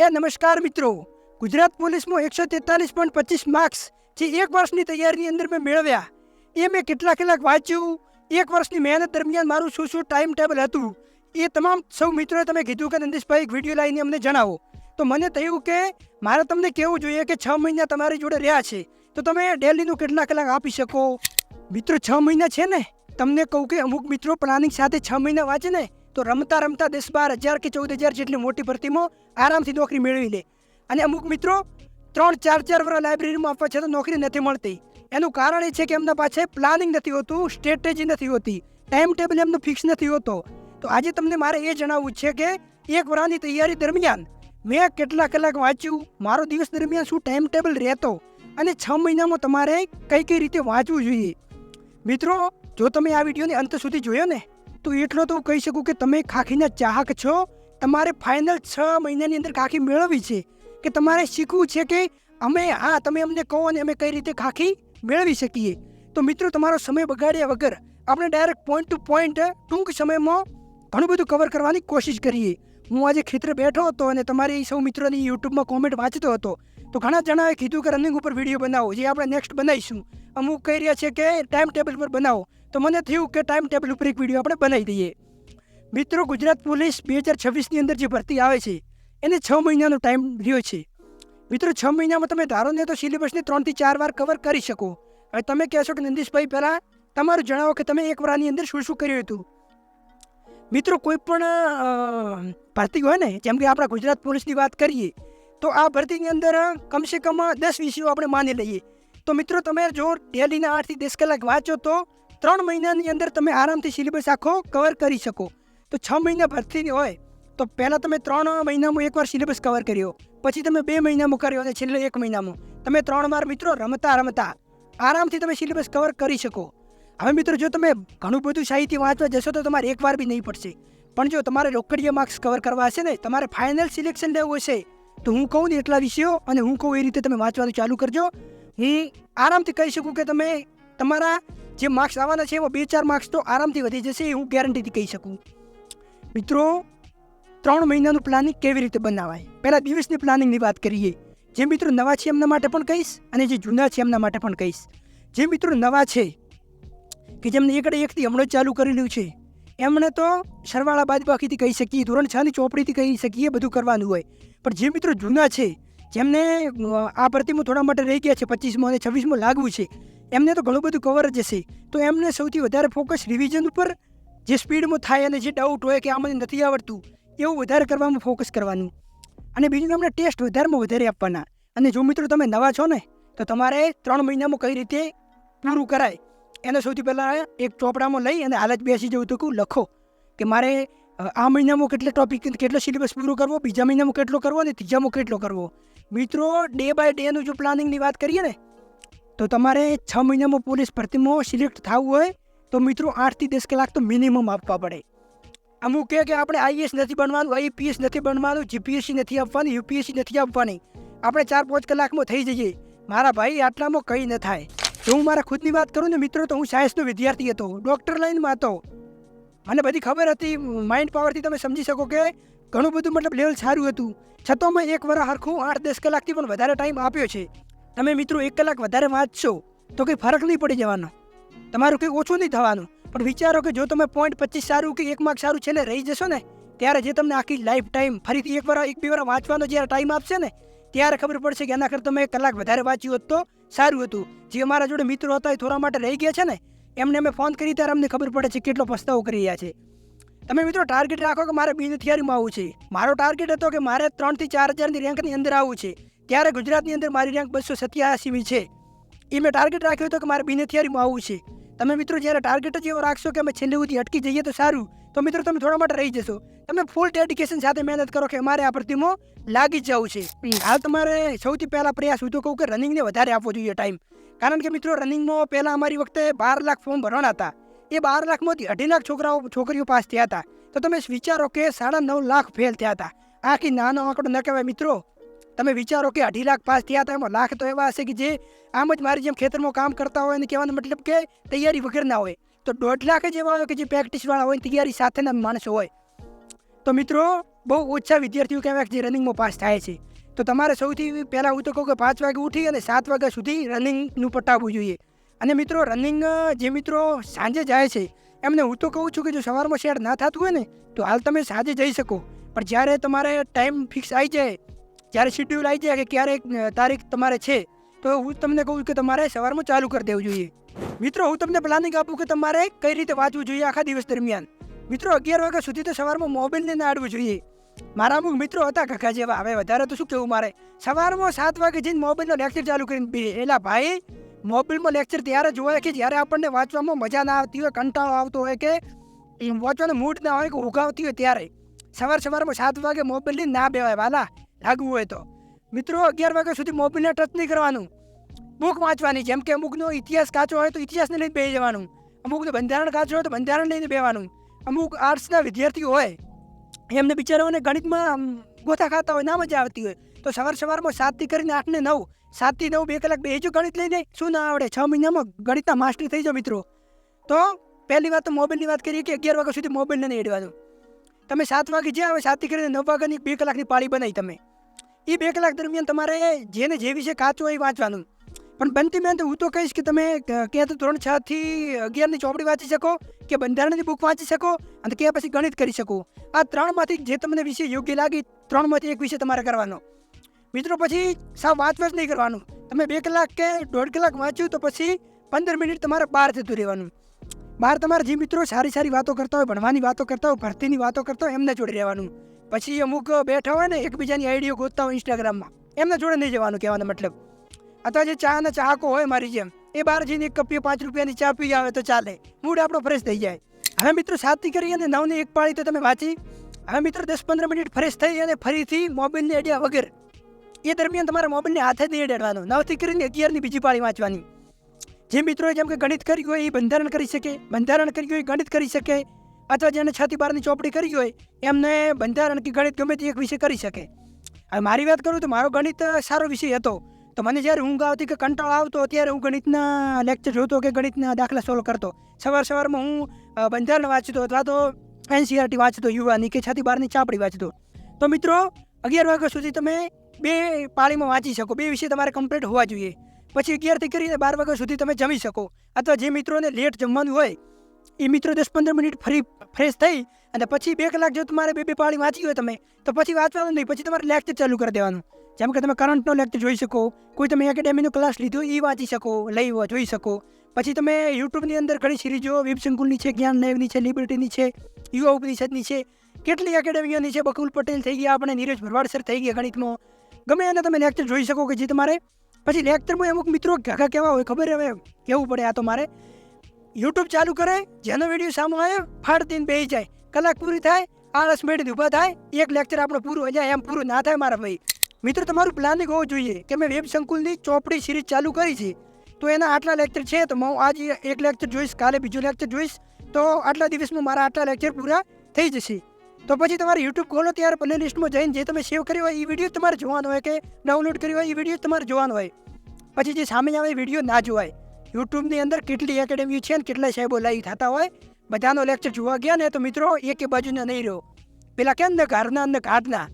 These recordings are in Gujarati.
એ નમસ્કાર મિત્રો. ગુજરાત પોલીસમાં એકસો તેતાલીસ પોઈન્ટ પચીસ માર્ક્સ જે એક વર્ષની તૈયારીની અંદર મેં મેળવ્યા. એ મેં કેટલા કેટલાક વાંચ્યું. એક વર્ષની મહેનત દરમિયાન મારું શું શું ટાઈમ ટેબલ હતું. એ તમામ સૌ મિત્રોએ તમે કીધું કે નંદીશભાઈ એક વીડિયો લાવીને અમને જણાવો. તો મને થયું કે મારે તમને કહેવું જોઈએ કે છ મહિના તમારી જોડે રહ્યા છે. તો તમે ડેલીનું કેટલા કલાક આપી શકો? મિત્રો, છ મહિના છે ને? તમને કહું કે અમુક મિત્રો પ્લાનિંગ સાથે છ મહિના વાંચે ને? તો રમતા રમતા દસ બાર હજાર કે ચૌદ હજાર જેટલી મોટી ભરતીમાં આરામથી નોકરી મેળવી લે. અને અમુક મિત્રો ત્રણ, ચાર ચાર વર્ષ લાઇબ્રેરીમાં આપવા છતાં નોકરી નથી મળતી. એનું કારણ એ છે કે એમના પાસે પ્લાનિંગ નથી હોતું, સ્ટ્રેટેજી નથી હોતી, ટાઈમ ટેબલ એમનો ફિક્સ નથી હોતો. તો આજે તમને મારે એ જણાવવું છે કે એક વર્ષની તૈયારી દરમિયાન મેં કેટલા કલાક વાંચ્યું, મારો દિવસ દરમિયાન શું ટાઈમ ટેબલ રહેતો અને છ મહિનામાં તમારે કઈ કઈ રીતે વાંચવું જોઈએ. મિત્રો, જો તમે આ વિડીયોને અંત સુધી જોયો ને તો એટલો તો હું કહી શકું કે તમે ખાખીના ચાહક છો? તમારે ફાઇનલ છ મહિનાની અંદર ખાખી મેળવવી છે. કે તમારે શીખવું છે કે અમે, હા, તમે અમને કહો અને અમે કઈ રીતે ખાખી મેળવી શકીએ. તો મિત્રો, તમારો સમય બગાડ્યા વગર આપણે ડાયરેક્ટ પોઈન્ટ ટુ પોઈન્ટ ટૂંક સમયમાં ઘણું બધું કવર કરવાની કોશિશ કરીએ. હું આજે ખેતરે બેઠો હતો અને તમારી સૌ મિત્રોની યુટ્યુબમાં કોમેન્ટ વાંચતો હતો. તો ઘણા જણાએ કીધું કે રનિંગ ઉપર વીડિયો બનાવો, જે આપણે નેક્સ્ટ બનાવીશું. અમુક કહી રહ્યા છે કે ટાઈમ ટેબલ પર બનાવો. તો મને થયું કે ટાઈમ ટેબલ ઉપર એક વીડિયો આપણે બનાવી દઈએ. મિત્રો, ગુજરાત પોલીસ બે હજાર છવ્વીસની અંદર જે ભરતી આવે છે, એને છ મહિનાનો ટાઈમ રહ્યો છે. મિત્રો, છ મહિનામાં તમે ધારો ને તો સિલેબસને ત્રણથી ચાર વાર કવર કરી શકો. હવે તમે કહેશો કે નંદીશભાઈ, પહેલાં તમારું જણાવો કે તમે એક વારની અંદર શું શું કર્યું હતું? મિત્રો, કોઈ પણ ભરતી હોય ને, જેમ કે આપણા ગુજરાત પોલીસની વાત કરીએ, તો આ ભરતીની અંદર કમસે કમ દસ વિષયો આપણે માની લઈએ. તો મિત્રો, તમે જો ડેલીના આઠથી દસ કલાક વાંચો તો ત્રણ મહિનાની અંદર તમે આરામથી સિલેબસ આખો કવર કરી શકો. તો છ મહિના ભરતીની હોય, તો પહેલાં તમે ત્રણ મહિનામાં એકવાર સિલેબસ કવર કર્યો. પછી તમે બે મહિનામાં કર્યો અને છેલ્લે એક મહિનામાં. તમે ત્રણ વાર મિત્રો રમતા રમતા આરામથી તમે સિલેબસ કવર કરી શકો. હવે મિત્રો જો તમે ઘણું બધું સાહિત્ય વાંચવા જશો તો તમારે એકવાર બી નહીં પડશે. પણ જો તમારે રોકડીયા માર્ક્સ કવર કરવા હશે ને, તમારે ફાઇનલ સિલેક્શન લેવું હશે, તો હું કહું ને એટલા વિષયો અને હું કહું એ રીતે તમે વાંચવાનું ચાલુ કરજો. હું આરામથી કહી શકું કે તમે તમારા જે માર્ક્સ આવવાના છે એમાં બે ચાર માર્ક્સ તો આરામથી વધી જશે એ હું ગેરંટીથી કહી શકું. મિત્રો, ત્રણ મહિનાનું પ્લાનિંગ કેવી રીતે બનાવાય? પહેલાં દિવસની પ્લાનિંગની વાત કરીએ. જે મિત્રો નવા છે, એમના માટે પણ કહીશ અને જે જૂના છે, એમના માટે પણ કહીશ. જે મિત્રો નવા છે, કે જેમને એકડે એકથી હમણાં ચાલુ કરેલું છે, એમણે તો સરવાળા બાદબાકીથી કહી શકીએ, ધોરણ છની ચોપડીથી કહી શકીએ, બધું કરવાનું હોય. પણ જે મિત્રો જૂના છે, જેમને આ ભરતીમાં થોડા માટે રહી ગયા છે, પચીસમો અને છવ્વીસમો લાગવું છે એમને તો ઘણું બધું કવર જ હશે. તો એમને સૌથી વધારે ફોકસ રિવિઝન ઉપર જે સ્પીડમાં થાય અને જે ડાઉટ હોય કે આ મને નથી આવડતું, એવું વધારે કરવામાં ફોકસ કરવાનું. અને બીજું તમને ટેસ્ટ વધારેમાં વધારે આપવાના. અને જો મિત્રો તમે નવા છો ને, તો તમારે ત્રણ મહિનામાં કઈ રીતે પૂરું કરાય? એને સૌથી પહેલાં એક ચોપડામાં લઈ અને હાલ જ બેસી જવું તો કહું લખો કે મારે આ મહિનામાં કેટલો ટોપિક કેટલો સિલેબસ પૂરો કરવો, બીજા મહિનામાં કેટલો કરવો અને ત્રીજામાં કેટલો કરવો? મિત્રો ડે બાય ડેનું જો પ્લાનિંગની વાત કરીએ ને તો તમારે છ મહિનામાં પોલીસ ભરતીમાં સિલેક્ટ થવું હોય તો મિત્રો આઠથી દસ કલાક તો મિનિમમ આપવા પડે. અમુક કહે કે આપણે આઈએસ નથી બનવાનું, આઈપીએસ નથી બનવાનું, જીપીએસસી નથી આપવાની, યુપીએસસી નથી આપવાની. આપણે ચાર પાંચ કલાકમાં થઈ જઈએ. મારા ભાઈ આટલામાં કંઈ ન થાય. જો હું મારા ખુદની વાત કરું ને મિત્રો તો હું સાયન્સનો વિદ્યાર્થી હતો, ડૉક્ટર લાઈનમાં હતો. મને બધી ખબર હતી માઇન્ડ પાવરથી તમે સમજી શકો કે ઘણું બધું મતલબ લેવલ સારું હતું. છતાં મેં એક વાર હરખું આઠ દસ કલાકથી પણ વધારે ટાઈમ આપ્યો છે. તમે મિત્રો એક કલાક વધારે વાંચશો તો કંઈ ફરક નહીં પડી જવાનો. તમારું કંઈ ઓછું નહીં થવાનું. પણ વિચારો કે જો તમે પોઈન્ટ પચીસ સારું કે એક માર્ક સારું છેલ્લે રહી જશો ને, ત્યારે જે તમને આખી લાઈફ ટાઈમ ફરીથી એક વાર એક બે વાર વાંચવાનો જ્યારે ટાઈમ આપશે ને, ત્યારે ખબર પડશે કે એના કરતાં એક કલાક વધારે વાંચ્યું હતું તો સારું હતું. જે અમારા જોડે મિત્રો હતા એ થોડા માટે રહી ગયા છે ને, એમને અમે ફોન કરી ત્યારે અમને ખબર પડે છે કેટલો પસ્તાવો કરી રહ્યા છે. તમે મિત્રો ટાર્ગેટ રાખો કે મારે બીજી થિયરીમાં આવવું છે. મારો ટાર્ગેટ હતો કે મારે ત્રણથી ચાર હજારની રેન્કની અંદર આવવું છે. ત્યારે ગુજરાતની અંદર મારી રેન્ક બસો સત્યાસીમી છે. એ મેં ટાર્ગેટ રાખ્યો હતો કે મારે બીને થિયરીમાં આવવું છે. તમે મિત્રો જ્યારે ટાર્ગેટ જ એવો રાખશો કે અમે છેલ્લે સુધી અટકી જઈએ તો સારું. તો મિત્રો તમે થોડા માટે રહી જશો. તમે ફૂલ ડેડિકેશન સાથે મહેનત કરો કે અમારે આ પ્રતિમો લાગી જ જવું છે. હાલ તમારે સૌથી પહેલાં પ્રયાસ હું તો કહું કે રનિંગને વધારે આપવો જોઈએ ટાઈમ કારણ કે મિત્રો રનિંગમાં પહેલાં અમારી વખતે બાર લાખ ફોર્મ ભરવાના હતા. એ બાર લાખમાંથી અઢી લાખ છોકરાઓ છોકરીઓ પાસ થયા હતા. તો તમે વિચારો કે સાડા નવ લાખ ફેલ થયા હતા. આખી નાનો આંકડો ન કહેવાય મિત્રો. તમે વિચારો કે અઢી લાખ પાસ થયા હતા એમાં લાખ તો એવા હશે કે જે આમ જ મારી જેમ ખેતરમાં કામ કરતા હોય અને કહેવાનો મતલબ કે તૈયારી વગર ના હોય. તો દોઢ લાખ જ એવા હોય કે જે પ્રેક્ટિસવાળા હોય તૈયારી સાથેના માણસો હોય. તો મિત્રો, બહુ ઓછા વિદ્યાર્થીઓ કહેવાય જે રનિંગમાં પાસ થાય છે. તો તમારે સૌથી પહેલાં હું તો કહું કે પાંચ વાગે ઉઠી અને સાત વાગ્યા સુધી રનિંગનું પટાવવું જોઈએ. અને મિત્રો રનિંગ જે મિત્રો સાંજે જાય છે, એમને હું તો કહું છું કે જો સવારમાં શેડ ના થતું હોય ને, તો હાલ તમે સાંજે જઈ શકો. પણ જ્યારે તમારે ટાઈમ ફિક્સ આવી જાય જ્યારે શેડ્યુલ આવી જાય કે ક્યારે તારીખ તમારે છે, તો હું તમને કહું કે તમારે સવારમાં ચાલુ કરી દેવું જોઈએ. મિત્રો, હું તમને પ્લાનિંગ આપું કે તમારે કઈ રીતે વાંચવું જોઈએ આખા દિવસ દરમિયાન. મિત્રો, અગિયાર વાગ્યા સુધી તો સવારમાં મોબાઈલને ના આડવું જોઈએ. મારા અમુક મિત્રો હતા કાકા જેવા, હવે વધારે તો શું કહેવું મારે? સવારમાં સાત વાગે જઈને મોબાઈલનો લેક્ચર ચાલુ કરીને બે એલા ભાઈ મોબાઈલમાં લેક્ચર ત્યારે જોવાય કે જ્યારે આપણને વાંચવામાં મજા ના આવતી હોય, કંટાળો આવતો હોય કે એમ વાંચવાનો મૂડ ના હોય કે ઉગાવતી હોય ત્યારે. સવાર સવારમાં સાત વાગે મોબાઈલ લઈને ના બેવાય, વાલા. લાગવું હોય તો. મિત્રો, અગિયાર વાગ્યા સુધી મોબાઈલને ટચ નહીં કરવાનું. બુક વાંચવાની જેમ કે અમુકનો ઇતિહાસ કાચો હોય તો ઇતિહાસને લઈને બેસી જવાનું. અમુકનું બંધારણ કાચો હોય તો બંધારણ લઈને બેવાનું અમુક આર્ટ્સના વિદ્યાર્થીઓ હોય, એમને બિચારાઓને ગણિતમાં ગોથા ખાતા હોય, ના મજા આવતી હોય, તો સવાર સવારમાં સાતથી કરીને આઠને નવ, સાતથી નવ બે કલાક બેજો ગણિત લઈને શું ના આવડે? છ મહિનામાં ગણિતના માસ્ટર થઈ જાઓ મિત્રો. તો પહેલી વાત તો મોબાઈલની વાત કરીએ કે અગિયાર વાગ્યા સુધી મોબાઈલને નહીં એડવાનું તમે સાત વાગે જ્યાં આવે સાતથી કરીને નવ વાગ્યાની બે કલાકની પાળી બનાવી તમે. એ બે કલાક દરમિયાન તમારે જેને જે વિશે કાચું એ વાંચવાનું. પણ બનતી મેં તો હું તો કહીશ કે તમે ક્યાં તો ધોરણ છ થી અગિયારની ચોપડી વાંચી શકો કે બંધારણની બુક વાંચી શકો અને કે પછી ગણિત કરી શકો. આ ત્રણમાંથી જે તમને વિષય યોગ્ય લાગે ત્રણમાંથી એક વિષય તમારે કરવાનો. મિત્રો, પછી સાવ વાંચવા જ નહીં કરવાનું. તમે બે કલાક કે દોઢ કલાક વાંચ્યું તો પછી પંદર મિનિટ તમારે બહાર જતું રહેવાનું. બહાર તમારા જે મિત્રો સારી સારી વાતો કરતા હોય, ભણવાની વાતો કરતા હોય, ભરતીની વાતો કરતા હોય, એમને જોડે રહેવાનું. પછી અમુક બેઠા હોય ને, એકબીજાની આઈડીઓ ગોતતા હોય ઇન્સ્ટાગ્રામમાં એમને જોડે નહીં જવાનું કહેવાનો મતલબ. અથવા જે ચાના ચાહકો હોય મારી જેમ, એ બહાર જઈને એક કપીએ પાંચ રૂપિયાની ચા પી આવે તો ચાલે. મૂડ આપણો ફ્રેશ થઈ જાય. હવે મિત્રો સાતથી કરી અને નવની એક પાળી તો તમે વાંચી. હવે મિત્રો દસ પંદર મિનિટ ફ્રેશ થઈ અને ફરીથી મોબાઈલને અડ્યા વગર. એ દરમિયાન તમારે મોબાઈલને હાથે જ નહીં અડાડવાનો નવથી કરીને અગિયારની બીજી પાળી વાંચવાની. જે મિત્રોએ જેમ કે ગણિત કર્યું હોય એ બંધારણ કરી શકે, બંધારણ કર્યું હોય ગણિત કરી શકે. અથવા જેને છ થી બારની ચોપડી કરી હોય, એમને બંધારણ કે ગણિત ગમે તે એક વિષય કરી શકે. હવે મારી વાત કરું તો મારો ગણિત સારો વિષય હતો. તો મને જ્યારે ઊંઘ આવતી કે કંટાળો આવતો, ત્યારે હું ગણિતના લેક્ચર જોતો કે ગણિતના દાખલા સોલ્વ કરતો. સવાર સવારમાં હું બંધારણ વાંચતો અથવા તો એનસીઆરટી વાંચતો, યુવાની કે છથી બારની ચાપડી વાંચતો. તો મિત્રો, અગિયાર વાગ્યા સુધી તમે બે પાળીમાં વાંચી શકો. બે વિષય તમારે કમ્પ્લીટ હોવા જોઈએ. પછી અગિયારથી કરીને બાર વાગ્યા સુધી તમે જમી શકો. અથવા જે મિત્રોને લેટ જમવાનું હોય, એ મિત્રો દસ પંદર મિનિટ ફરી ફ્રેશ થઈ અને પછી બે કલાક જો તમારે બે બે પાળી વાંચી હોય તમે, તો પછી વાંચવાનું નહીં, પછી તમારે લેક્ચર ચાલુ કરી દેવાનું. જેમ કે તમે કરંટનો લેક્ચર જોઈ શકો, કોઈ તમે એકેડેમીનો ક્લાસ લીધો એ વાંચી શકો લઈ જોઈ શકો. પછી તમે યુટ્યુબની અંદર ઘણી સિરીઝો વેબ સંકુલની છે જ્ઞાન નાયકની છે લિબર્ટીની છે યુવા ઉપનિષદની છે, કેટલી એકેડેમીઓની છે, બકુલ પટેલ થઈ ગયા, આપણે નીરજ ભરવાડ સર થઈ ગયા ગણિતમાં. ગમે એને તમે લેક્ચર જોઈ શકો કે જે તમારે, પછી લેક્ચરમાં અમુક મિત્રો ઘાઘા કેવા હોય, ખબર હવે કેવું પડે આ તો મારે? યુટ્યુબ ચાલુ કરે, જેનો વીડિયો સામે આવે, ફાડ દઈને જાય. કલાક પૂરી થાય, આળસ મેળીને ઊભા થાય, એક લેક્ચર આપણો પૂરું જાય, એમ પૂરું ના થાય મારા ભાઈ. મિત્રો, તમારું પ્લાનિંગ હોવું જોઈએ કે મેં વેબ સંકુલની ચોપડી સિરીઝ ચાલુ કરી છે. તો એના આટલા લેક્ચર છે, તો હું આજે એક લેક્ચર જોઈશ, કાલે બીજો લેક્ચર જોઈશ. તો આટલા દિવસમાં મારા આટલા લેક્ચર પૂરા થઈ જશે. તો પછી તમારે યુટ્યુબ ખોલો, ત્યારે પ્લે લિસ્ટમાં જઈને જે તમે સેવ કર્યો હોય, એ વીડિયો તમારે જોવાનો હોય કે ડાઉનલોડ કર્યો હોય, એ વીડિયો તમારે જોવાનો હોય. પછી જે સામે આવે એ વીડિયો ના જોવાય. યુટ્યુબની અંદર કેટલી એકેડેમીઓ છે ને કેટલા સાહેબો લાઈવ થતા હોય, બધાનો લેક્ચર જોવા ગયા ને તો મિત્રો એક બાજુના નહીં રહ્યો. પેલા કેમ ને ઘરના ને ઘાટના?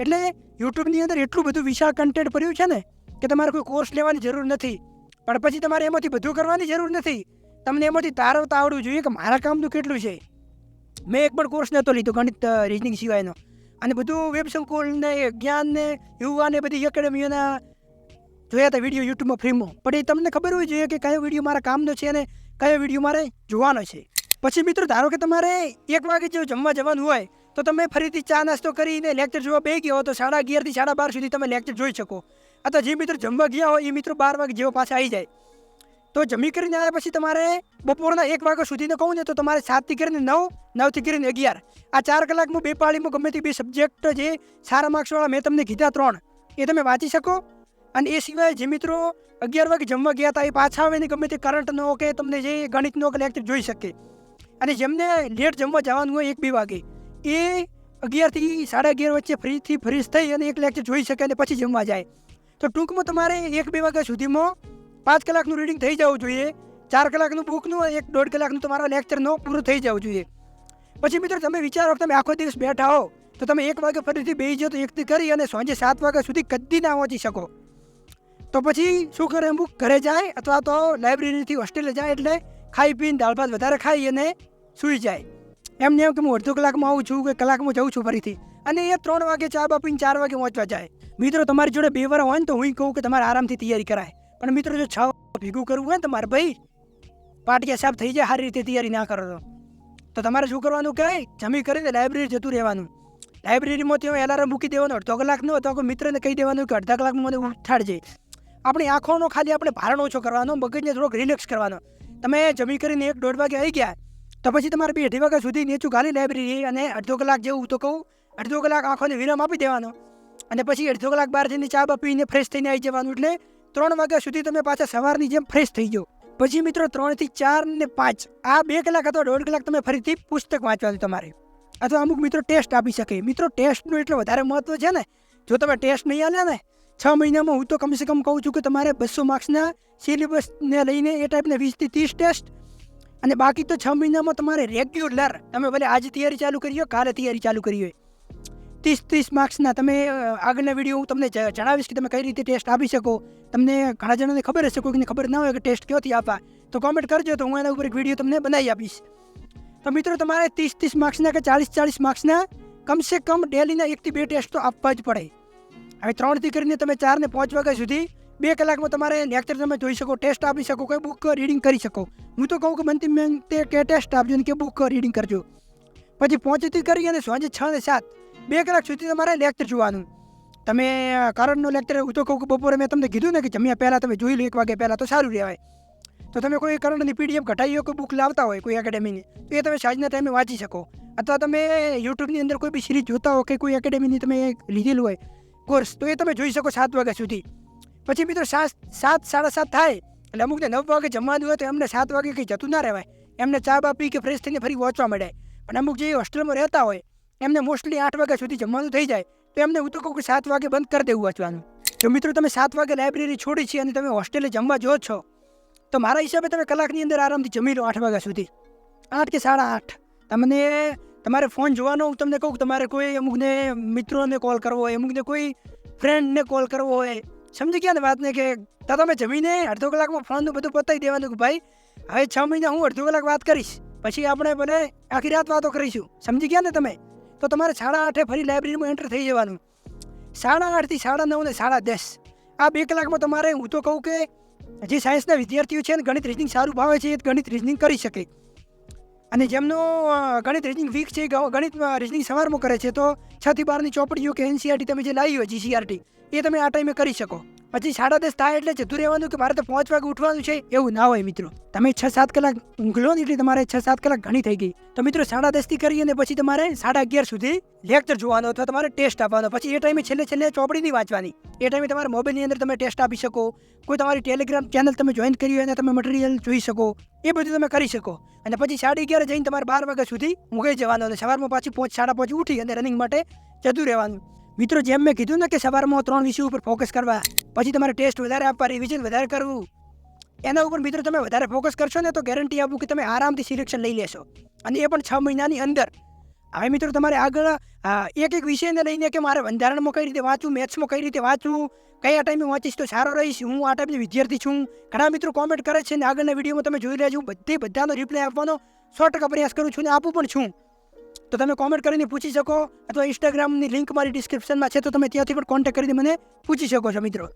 એટલે યુટ્યુબની અંદર એટલું બધું વિશાળ કન્ટેન્ટ પડ્યું છે ને કે તમારે કોઈ કોર્સ લેવાની જરૂર નથી. પણ પછી તમારે એમાંથી બધું કરવાની જરૂર નથી. તમને એમાંથી તારવતા આવડવું જોઈએ કે મારા કામનું કેટલું છે. મેં એક પણ કોર્સ નહોતો લીધો ગણિત રીઝનિંગ સિવાયનો. અને બધું વેબ સંકુલ ને જ્ઞાન ને યુવા ને બધી એકેડેમીઓના જોયા હતા વીડિયો યુટ્યુબમાં ફ્રીમાં પણ એ તમને ખબર હોવી જોઈએ કે કયો વીડિયો મારા કામનો છે અને કયો વીડિયો મારે જોવાનો છે. પછી મિત્રો, ધારો કે તમારે એક વાગે જો જમવા જવાનું હોય, તો તમે ફરીથી ચા નાસ્તો કરીને લેક્ચર જોવા બે ગયા તો સાડા અગિયારથી સાડા બાર સુધી તમે લેક્ચર જોઈ શકો. અથવા જે મિત્રો જમવા ગયા હોય, એ મિત્રો બાર વાગે જેવો પાછા આવી જાય. તો જમી કરીને આવ્યા પછી તમારે બપોરના એક વાગ્યા સુધીનો કહું ને, તો તમારે સાતથી કરીને નવ નવથી કરીને અગિયાર. આ ચાર કલાકમાં બે પાળીમાં ગમે તે બે સબ્જેક્ટ જે સારા માર્ક્સવાળા મેં તમને કીધા ત્રણ, એ તમે વાંચી શકો. અને એ સિવાય જે મિત્રો અગિયાર વાગે જમવા ગયા હતા એ પાછા આવે ને ગમે તે કરંટનો કે તમને જે ગણિતનો કે લેક્ચર જોઈ શકે. અને જેમને લેટ જમવા જવાનું હોય એક બે વાગે, એ અગિયારથી સાડા અગિયાર વચ્ચે ફ્રીથી ફ્રીજ થઈ અને એક લેક્ચર જોઈ શકે અને પછી જમવા જાય. તો ટૂંકમાં તમારે એક બે વાગ્યા સુધીમાં પાંચ કલાકનું રીડિંગ થઈ જવું જોઈએ, ચાર કલાકનું બુકનું એક દોઢ કલાકનું તમારા લેક્ચરનો પૂરું થઈ જવું જોઈએ. પછી મિત્રો તમે વિચારો તમે આખો દિવસ બેઠા હો, તો તમે એક વાગે ફરીથી બેસી જાઓ તો એકથી કરી અને સાંજે સાત વાગ્યા સુધી કદી ના પહોંચી શકો. તો પછી શું કરે અમુક ઘરે જાય અથવા તો લાઇબ્રેરીથી હોસ્ટેલે જાય એટલે ખાઈ પીને દાળ ભાત વધારે ખાઈ અને સૂઈ જાય. એમને એમ કે હું અડધો કલાકમાં આવું છું કે કલાકમાં જઉં છું ફરીથી. અને એ ત્રણ વાગે ચા બાપીને ચાર વાગે પહોંચવા જાય. મિત્રો, તમારી જોડે બે વાર હોય ને તો હું કહું કે તમારે આરામથી તૈયારી કરાય. પણ મિત્રો, જો છ ભેગું કરવું હોય ને તમારે ભાઈ પાટિયા સાફ થઈ જાય, સારી રીતે તૈયારી ના કરો. તો તમારે શું કરવાનું કહે જમી કરીને લાઇબ્રેરી જતું રહેવાનું. લાઇબ્રેરીમાં ત્યાં એલાર્મ મૂકી દેવાનો, અડધો કલાકનો અથવા કોઈ મિત્રને કહી દેવાનું કે અડધા કલાકમાં મને ઉઠાડજે. આપણી આંખોનો ખાલી આપણે ભારણ ઓછો કરવાનો, મગજને થોડોક રિલેક્સ કરવાનો. તમે જમી કરીને એક દોઢ વાગે આવી ગયા, તો પછી તમારે બે અઢી વાગ્યા સુધી નીચું ગાલી લાઇબ્રેરી અને અડધો કલાક જેવું તો કહું, અડધો કલાક આંખોને વિરામ આપી દેવાનો. અને પછી અડધો કલાક બહાર જઈને ચા બા પીને ફ્રેશ થઈને આવી જવાનું. એટલે ત્રણ વાગ્યા સુધી તમે પાછા સવારની જેમ ફ્રેશ થઈ જાઓ. પછી મિત્રો ત્રણથી ચાર ને પાંચ, આ બે કલાક અથવા દોઢ કલાક તમે ફરીથી પુસ્તક વાંચવાનું તમારે. અથવા અમુક મિત્રો ટેસ્ટ આપી શકે. મિત્રો ટેસ્ટનું એટલે વધારે મહત્વ છે ને? જો તમે ટેસ્ટ નહીં આલ્યા ને છ મહિનામાં હું તો કમસે કમ કહું છું કે તમારે બસો માર્ક્સના સિલેબસને લઈને એ ટાઈપના વીસથી ત્રીસ ટેસ્ટ અને બાકી તો છ મહિનામાં તમારે રેગ્યુલર તમે ભલે આજે તૈયારી ચાલુ કરી હોય, કાલે તૈયારી ચાલુ કરી હોય. ત્રીસ ત્રીસ માર્ક્સના તમે આગળના વીડિયો હું તમને જણાવીશ કે તમે કઈ રીતે ટેસ્ટ આપી શકો. તમને ઘણા જણાને ખબર હશે, કોઈને ખબર ના હોય કે ટેસ્ટ ક્યાંથી આપવા. તો કોમેન્ટ કરજો તો હું એના ઉપર એક વીડિયો તમને બનાવી આપીશ. તો મિત્રો, તમારે ત્રીસ ત્રીસ માર્ક્સના કે ચાલીસ ચાલીસ માર્ક્સના કમસે કમ ડેલીના એકથી બે ટેસ્ટ તો આપવા જ પડે. હવે ત્રણથી કરીને તમે ચાર ને પાંચ વાગ્યા સુધી બે કલાકમાં તમારે લેક્ચર તમે જોઈ શકો, ટેસ્ટ આપી શકો, કોઈ બુક રીડિંગ કરી શકો. હું તો કહું કે બનતી મેં તે કે ટેસ્ટ આપજો ને કે બુક રીડિંગ કરજો. પછી પહોંચતી કરી અને સાંજે છ ને સાત, બે કલાક સુધી તમારે લેક્ચર જોવાનું. તમે કારણનો કરણનો લેક્ચર હું તો કહું કે બપોરે મેં તમને કીધું ને કે જમ્યા પહેલાં તમે જોઈ લો, એક વાગે પહેલાં તો સારું રહેવાય. તો તમે કોઈ કરંટની પીડીએફ ઘટાઈ હોય, કોઈ બુક લાવતા હોય, કોઈ એકેડેમીની તો એ તમે સાંજના ટાઈમે વાંચી શકો. અથવા તમે યુટ્યુબની અંદર કોઈ બી સિરીઝ જોતા હો કે કોઈ એકેડેમીની તમે લીધેલું હોય કોર્સ તો એ તમે જોઈ શકો સાત વાગ્યા સુધી. પછી મિત્રો સાત સાત, સાડા સાત થાય, એટલે અમુકને નવ વાગે જમવાનું હોય તો એમને સાત વાગે કંઈ જતું ના રહેવાય. એમને ચા બા પી કે ફ્રેશ થઈને ફરી વાંચવા મળે. પણ અમુક જે હોસ્ટેલમાં રહેતા હોય, એમને મોસ્ટલી આઠ વાગ્યા સુધી જમવાનું થઈ જાય, તો એમને હું તો કહું કે સાત વાગે બંધ કરી દેવું વાંચવાનું. જો મિત્રો તમે સાત વાગે લાઇબ્રેરી છોડી છે અને તમે હોસ્ટેલે જમવા જો છો, તો મારા હિસાબે તમે કલાકની અંદર આરામથી જમી લો આઠ વાગ્યા સુધી. આઠ કે સાડા આઠ. તમને તમારે ફોન જોવાનો, હું તમને કહું તમારે કોઈ અમુકને મિત્રોને કોલ કરવો હોય, અમુકને કોઈ ફ્રેન્ડને કોલ કરવો હોય, સમજી ગયા ને વાતને કે તો તમે જમીને અડધો કલાકમાં ફોનનું બધું પતાવી દેવાનું કે ભાઈ, હવે છ મહિના હું અડધો કલાક વાત કરીશ, પછી આપણે ભલે આખી રાત વાતો કરીશું, સમજી ગયા ને તમે? તો તમારે સાડા આઠે ફરી લાઇબ્રેરીમાં એન્ટર થઈ જવાનું. સાડા આઠથી સાડા નવ ને સાડા દસ. આ બે કલાકમાં તમારે હું તો કહું કે જે સાયન્સના વિદ્યાર્થીઓ છે ને ગણિત રીઝનિંગ સારું ભાવે છે, એ ગણિત રીઝનિંગ કરી શકે. અને જેમનો ગણિત રીઝનિંગ વીક છે ગણિત રીઝનિંગ સવારમાં કરે છે, તો છ થી બારની ચોપડીઓ કે એનસીઆરટી તમે જે લાવી હોય જીસીઆરટી એ તમે આ ટાઈમે કરી શકો. પછી સાડા દસ થાય એટલે જતું રહેવાનું કે મારે તો પાંચ વાગે ઉઠવાનું છે, એવું ના હોય મિત્રો. તમે છ સાત કલાક ઊંઘ લો ને એટલે તમારે છ સાત કલાક ઘણી થઈ ગઈ. તો મિત્રો સાડા દસથી કરી અને પછી તમારે સાડા અગિયાર સુધી લેક્ચર જોવાનો અથવા તમારે ટેસ્ટ આપવાનો. પછી એ ટાઈમે છેલ્લે છેલ્લે ચોપડી નહીં વાંચવાની. એ ટાઈમે તમારા મોબાઈલની અંદર તમે ટેસ્ટ આપી શકો. કોઈ તમારી ટેલિગ્રામ ચેનલ તમે જોઈન કરી હોય અને તમે મટીરિયલ જોઈ શકો. એ બધું તમે કરી શકો. અને પછી સાડા અગિયાર જઈને તમારે બાર વાગ્યા સુધી ઊંઘાઈ જવાનું અને સવારમાં પાછી પાંચ, સાડા પાંચ ઉઠી અને રનિંગ માટે જતું રહેવાનું. મિત્રો, જેમ મેં કીધું ને કે સવારમાં ત્રણ વિષય ઉપર ફોકસ કરવા, પછી તમારે ટેસ્ટ વધારે આપવા રિવિઝન વધારે કરવું, એના ઉપર મિત્રો તમે વધારે ફોકસ કરશો ને તો ગેરંટી આપું કે તમે આરામથી સિલેક્શન લઈ લેશો. અને એ પણ છ મહિનાની અંદર. હવે મિત્રો, તમારે આગળ એક એક વિષયને લઈને કે મારે બંધારણમાં કઈ રીતે વાંચવું મેથ્સમાં કઈ રીતે વાંચવું, કયા ટાઈમે વાંચીશ તો સારો રહીશ, હું આ ટાઈમની વિદ્યાર્થી છું. ઘણા મિત્રો કોમેન્ટ કરે છે ને આગળના વિડીયોમાં તમે જોઈ રહ્યા છો બધે બધાનો રિપ્લાય આપવાનો, સો ટકા પ્રયાસ કરું છું ને આપું પણ છું. તો તમે કોમેન્ટ કરીને પૂછી શકો. અથવા ઇન્સ્ટાગ્રામની લિંક મારી ડિસ્ક્રિપ્શનમાં છે, તો તમે ત્યાંથી પણ કોન્ટેક્ટ કરીને મને પૂછી શકો છો, મિત્રો.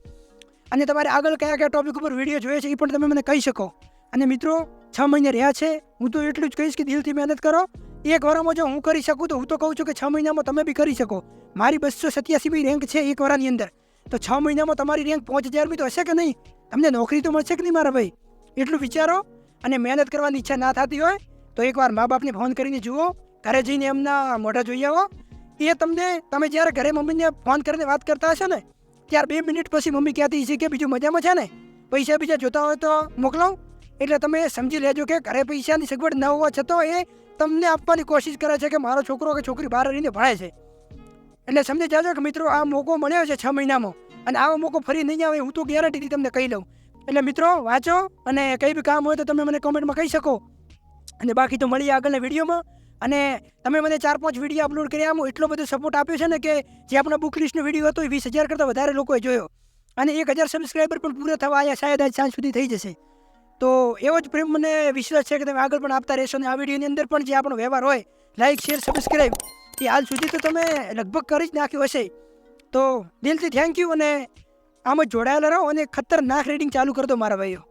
અને તમારે આગળ કયા કયા ટોપિક ઉપર વીડિયો જોઈએ છે, એ પણ તમે મને કહી શકો. અને મિત્રો, છ મહિને રહ્યા છે, હું તો એટલું જ કહીશ કે દિલથી મહેનત કરો. એક વારમાં જો હું કરી શકું, તો હું તો કહું છું કે છ મહિનામાં તમે બી કરી શકો. મારી બસો સત્યાસી બી રેન્ક છે એક વારની અંદર. તો છ મહિનામાં તમારી રેન્ક પાંચ હજાર બી તો હશે કે નહીં? તમને નોકરી તો મળશે કે નહીં મારા ભાઈ? એટલું વિચારો. અને મહેનત કરવાની ઈચ્છા ના થતી હોય, તો એકવાર મા બાપને ફોન કરીને જુઓ. ઘરે જઈને એમના મોઢા જોઈ આવો. એ તમને, તમે જ્યારે ઘરે મમ્મીને ફોન કરીને વાત કરતા હશો ને, ત્યાર બે મિનિટ પછી મમ્મી કહેતી છે કે બીજું મજામાં છે ને? પૈસા બીજા જોતા હોય તો મોકલાવું. એટલે તમે સમજી લેજો કે ઘરે પૈસાની સગવડ ન હોવા છતાં એ તમને આપવાની કોશિશ કરે છે કે મારો છોકરો કે છોકરી બહાર રહીને ભણે છે. એટલે સમજી જાજો કે મિત્રો, આ મોકો મળ્યો છે છ મહિનામાં. અને આવો મોકો ફરી નહીં આવે, હું તો ગેરંટીથી તમને કહી લઉં. એટલે મિત્રો, વાંચો અને કંઈ બી કામ હોય તો તમે મને કોમેન્ટમાં કહી શકો. અને બાકી તો મળીએ આગળના વિડીયોમાં. અને તમે મને ચાર પાંચ વીડિયો અપલોડ કર્યા હું એટલો બધો સપોર્ટ આપ્યો છે ને કે જે આપણા બુક લિસ્ટનો વીડિયો હતો એ વીસ હજાર કરતાં વધારે લોકોએ જોયો. અને એક હજાર સબસ્ક્રાઈબર પણ પૂરા થવા આવ્યા શાયદ આજ સાંજ સુધી થઈ જશે. તો એવો જ પ્રેમ મને વિશ્વાસ છે કે તમે આગળ પણ આપતા રહેશો અને આ વિડીયોની અંદર પણ જે આપણો વ્યવહાર હોય લાઇક શેર સબસ્ક્રાઈબ એ હાલ સુધી તો તમે લગભગ કરી જ નાખ્યું હશે. તો દિલથી થેન્ક યુ અને આમ જ જોડાયેલા રહો અને ખતરનાક રીડિંગ ચાલુ કરતો મારા ભાઈઓ.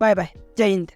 બાય બાય જય હિન્દ.